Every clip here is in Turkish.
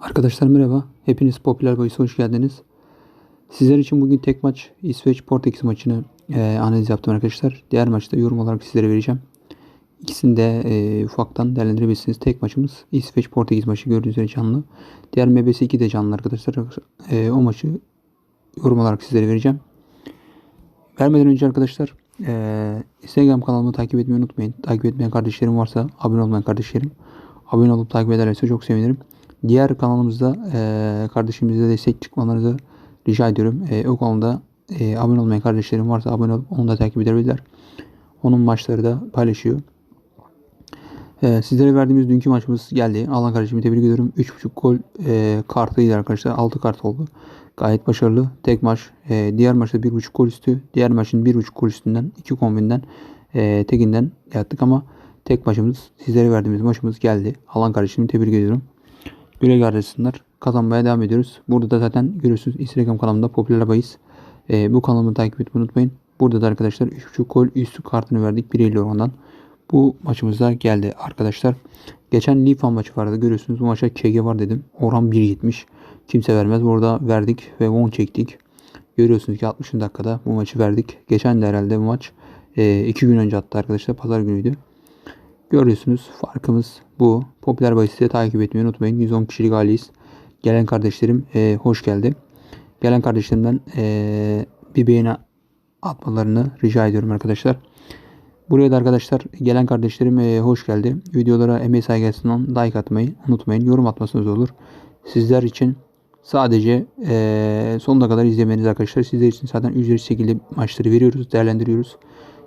Arkadaşlar merhaba. Hepiniz Popüler Boys'a hoş geldiniz. Sizler için bugün tek maç İsveç Portekiz maçını e, analiz yaptım arkadaşlar. Diğer maçta yorum olarak sizlere vereceğim. İkisini de e, ufaktan değerlendirebilirsiniz. Tek maçımız İsveç Portekiz maçı gördüğünüz üzere canlı. Diğer MBS 2 de canlı arkadaşlar. E, o maçı yorum olarak sizlere vereceğim. Vermeden önce arkadaşlar e, Instagram kanalımı takip etmeyi unutmayın. Takip etmeyen kardeşlerim varsa abone olmayan kardeşlerim abone olup takip ederlerse çok sevinirim. Diğer kanalımızda e, kardeşimize destek çıkmalarınızı rica ediyorum. E, o konuda e, abone olmayan kardeşlerim varsa abone olup onu da takip edebilirler. Onun maçları da paylaşıyor. E, sizlere verdiğimiz dünkü maçımız geldi. Alan kardeşimi tebrik ediyorum. 3.5 gol e, kartıydı arkadaşlar. 6 kart oldu. Gayet başarılı. Tek maç. E, diğer maçta 1.5 gol üstü. Diğer maçın 1.5 gol üstünden 2 kombinden e, tekinden yaptık ama tek maçımız sizlere verdiğimiz maçımız geldi. Alan kardeşimi tebrik ediyorum. Güle kardeşsinler. Kazanmaya devam ediyoruz. Burada da zaten görüyorsunuz Instagram kanalımda popüler abayız. E, bu kanalımı takip etmeyi unutmayın. Burada da arkadaşlar 3.5 gol üstü kartını verdik 1.50 orandan. Bu maçımızda geldi arkadaşlar. Geçen Lifan maçı vardı. Görüyorsunuz bu maça KG var dedim. Oran 1.70. Kimse vermez. Burada verdik ve 10 çektik. Görüyorsunuz ki 60. dakikada bu maçı verdik. Geçen de herhalde bu maç 2 e, gün önce attı arkadaşlar. Pazar günüydü. Görüyorsunuz farkımız bu. Popüler Bahis'i takip etmeyi unutmayın. 110 kişilik aileyiz. Gelen kardeşlerim e, hoş geldi. Gelen kardeşlerimden e, bir beğeni atmalarını rica ediyorum arkadaşlar. Buraya da arkadaşlar gelen kardeşlerim e, hoş geldi. Videolara emeği saygısından like atmayı unutmayın. Yorum atmasanız olur. Sizler için sadece e, sonuna kadar izlemeniz arkadaşlar. Sizler için zaten ücretsiz şekilde maçları veriyoruz, değerlendiriyoruz.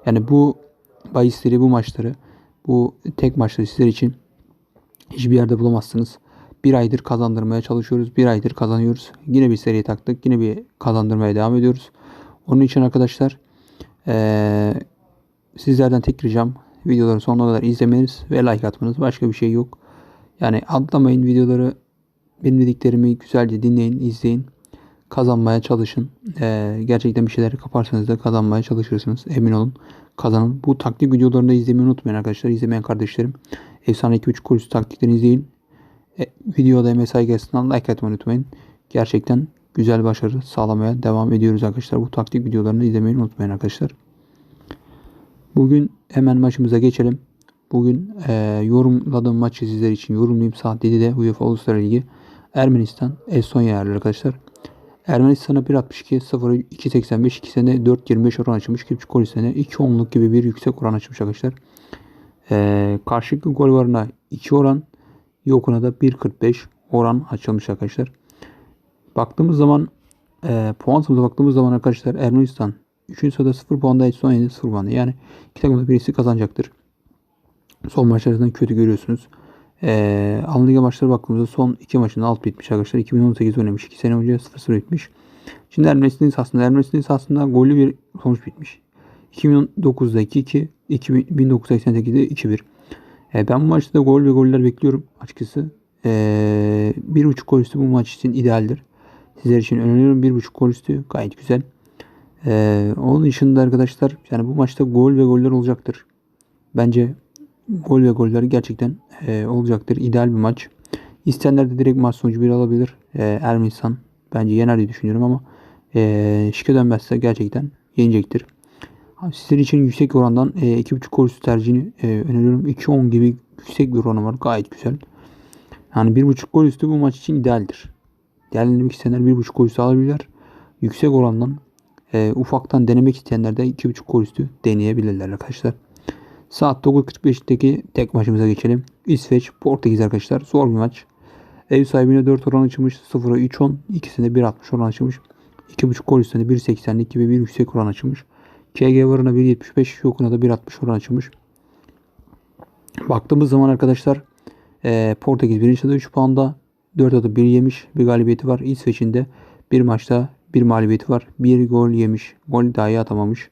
Yani bu bahisleri, bu maçları, bu tek maçları sizler için hiçbir yerde bulamazsınız. Bir aydır kazandırmaya çalışıyoruz. Bir aydır kazanıyoruz. Yine bir seriye taktık. Yine bir kazandırmaya devam ediyoruz. Onun için arkadaşlar ee, sizlerden tek ricam videoları sonuna kadar izlemeniz ve like atmanız. Başka bir şey yok. Yani atlamayın videoları. Benim dediklerimi güzelce dinleyin, izleyin. Kazanmaya çalışın. Ee, gerçekten bir şeyleri kaparsanız da kazanmaya çalışırsınız. Emin olun. Kazanın. Bu taktik videolarını da izlemeyi unutmayın arkadaşlar. İzlemeyen kardeşlerim. Efsane 2-3 kuruş taktiklerini izleyin. E, videoda mesai gelsinden like atmayı unutmayın. Gerçekten güzel başarı sağlamaya devam ediyoruz arkadaşlar. Bu taktik videolarını izlemeyi unutmayın arkadaşlar. Bugün hemen maçımıza geçelim. Bugün e, yorumladığım maçı sizler için yorumlayayım. Saat 7'de UEFA Uluslararası Ligi Ermenistan Estonya yerli arkadaşlar. Ermenistan'a 1.62, 0 2.85, 2 sene 4.25 oran açmış. 2.5 gol sene 2.10'luk gibi bir yüksek oran açmış arkadaşlar. Ee, karşılıklı gol varına 2 oran, yokuna da 1.45 oran açılmış arkadaşlar. Baktığımız zaman e, puan sınıfına baktığımız zaman arkadaşlar Ermenistan 3. sırada 0 puanda Estonya'da 0 puanda. Yani iki takımda birisi kazanacaktır. Son maçlarından kötü görüyorsunuz. Ee, Alman Liga maçları baktığımızda son iki maçında alt bitmiş arkadaşlar. 2018 oynamış. 2 sene önce 0-0 bitmiş. Şimdi Ermenistan'ın sahasında Ermenistan'ın sahasında gollü bir sonuç bitmiş. 2009'da 2-2, 1988'de 2-1. Ee, ben bu maçta da gol ve goller bekliyorum açıkçası. Ee, 1.5 gol üstü bu maç için idealdir. Sizler için öneriyorum. 1.5 gol üstü gayet güzel. Ee, onun dışında arkadaşlar yani bu maçta gol ve goller olacaktır. Bence gol ve goller gerçekten e, olacaktır. İdeal bir maç. İsteyenler de direkt maç sonucu bir alabilir. E, Ermenistan bence yener diye düşünüyorum ama e, şike dönmezse gerçekten yenecektir. Sizler için yüksek orandan e, 2.5 gol tercihini e, öneriyorum. 2.10 gibi yüksek bir oranı var. Gayet güzel. Yani 1.5 gol üstü bu maç için idealdir. Değerlendirmek isteyenler 1.5 gol üstü alabilirler. Yüksek orandan e, ufaktan denemek isteyenler de 2.5 gol üstü deneyebilirler arkadaşlar. Saat 9.45'teki tek maçımıza geçelim. İsveç, Portekiz arkadaşlar. Zor bir maç. Ev sahibine 4 oran açılmış. 0'a 3-10. İkisinde 1.60 oran açılmış. 2.5 gol üstünde 1.82 ve 1 yüksek oran açılmış. KG varına 1.75 yokuna da 1.60 oran açılmış. Baktığımız zaman arkadaşlar e, Portekiz 1. sırada 3 puanda 4 adı 1 yemiş. Bir galibiyeti var. İsveç'in de bir maçta bir mağlubiyeti var. Bir gol yemiş. Gol dahi atamamış.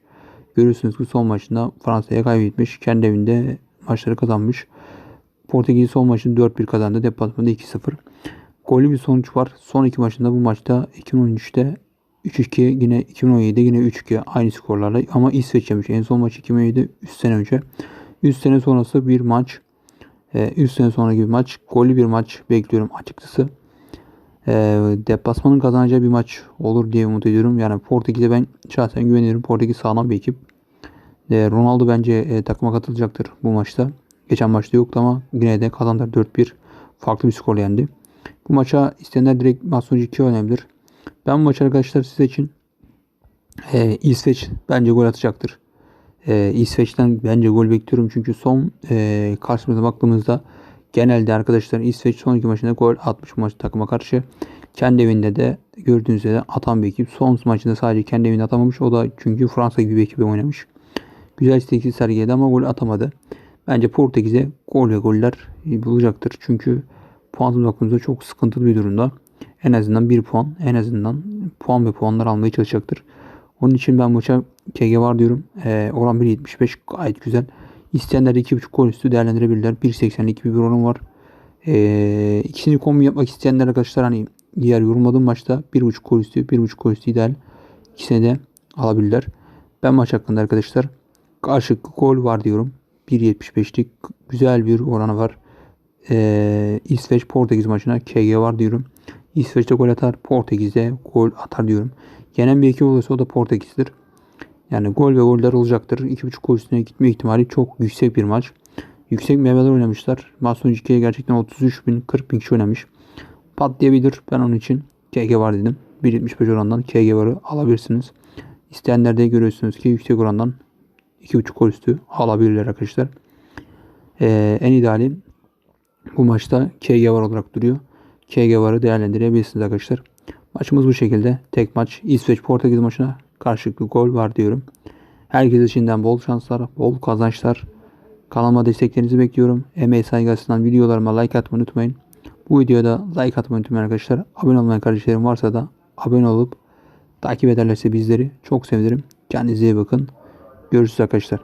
Görüyorsunuz ki son maçında Fransa'ya kaybetmiş. Kendi evinde maçları kazanmış. Portekiz son maçını 4-1 kazandı. Deplasmanda 2-0. Gollü bir sonuç var. Son iki maçında bu maçta 2013'te 3-2 yine 2017'de yine 3-2 aynı skorlarla ama İsveç yemiş. En son maç 2017'de 3 sene önce. 3 sene sonrası bir maç. 3 sene sonra gibi maç. Gollü bir maç bekliyorum açıkçası. e, deplasmanın kazanacağı bir maç olur diye umut ediyorum. Yani Portekiz'e ben şahsen güveniyorum. Portekiz sağlam bir ekip. E, Ronaldo bence e, takıma katılacaktır bu maçta. Geçen maçta yoktu ama yine de kazandılar 4-1. Farklı bir skorla yendi. Bu maça isteyenler direkt maç sonucu 2 oynayabilir. Ben bu maç arkadaşlar size için e, İsveç bence gol atacaktır. E, İsveç'ten bence gol bekliyorum. Çünkü son e, karşımıza baktığımızda genelde arkadaşlar İsveç son iki maçında gol atmış maç takıma karşı. Kendi evinde de gördüğünüz üzere atan bir ekip. Son maçında sadece kendi evinde atamamış. O da çünkü Fransa gibi bir ekibe oynamış. Güzel isteksiz sergiledi ama gol atamadı. Bence Portekiz'e gol ve goller bulacaktır. Çünkü puan bakımında çok sıkıntılı bir durumda. En azından bir puan, en azından puan ve puanlar almaya çalışacaktır. Onun için ben maça KG var diyorum. Ee, oran 1.75 gayet güzel. İsteyenler de 2.5 gol üstü değerlendirebilirler. 1.82 bir oran var. Ee, ikisini kombi yapmak isteyenler arkadaşlar hani diğer yorumladığım maçta 1.5 gol üstü, 1.5 gol üstü ideal. İkisini de alabilirler. Ben maç hakkında arkadaşlar karşılıklı gol var diyorum. 1.75'lik güzel bir oranı var. Ee, İsveç Portekiz maçına KG var diyorum. İsveç'te gol atar, Portekiz'de gol atar diyorum. Yenen bir ekip olursa o da Portekiz'dir. Yani gol ve goller olacaktır. 2.5 gol üstüne gitme ihtimali çok yüksek bir maç. Yüksek meyveler oynamışlar. Maç sonucu gerçekten 33 bin 40 bin kişi oynamış. Patlayabilir. Ben onun için KG var dedim. 1.75 orandan KG varı alabilirsiniz. İsteyenler de görüyorsunuz ki yüksek orandan 2.5 gol üstü alabilirler arkadaşlar. Ee, en ideali bu maçta KG var olarak duruyor. KG varı değerlendirebilirsiniz arkadaşlar. Maçımız bu şekilde. Tek maç İsveç Portekiz maçına karşılıklı gol var diyorum. Herkese şimdiden bol şanslar, bol kazançlar. Kanalıma desteklerinizi bekliyorum. Emeği saygı açısından videolarıma like atmayı unutmayın. Bu videoda like atmayı unutmayın arkadaşlar. Abone olmayan kardeşlerim varsa da abone olup takip ederlerse bizleri çok sevinirim. Kendinize iyi bakın. Görüşürüz arkadaşlar.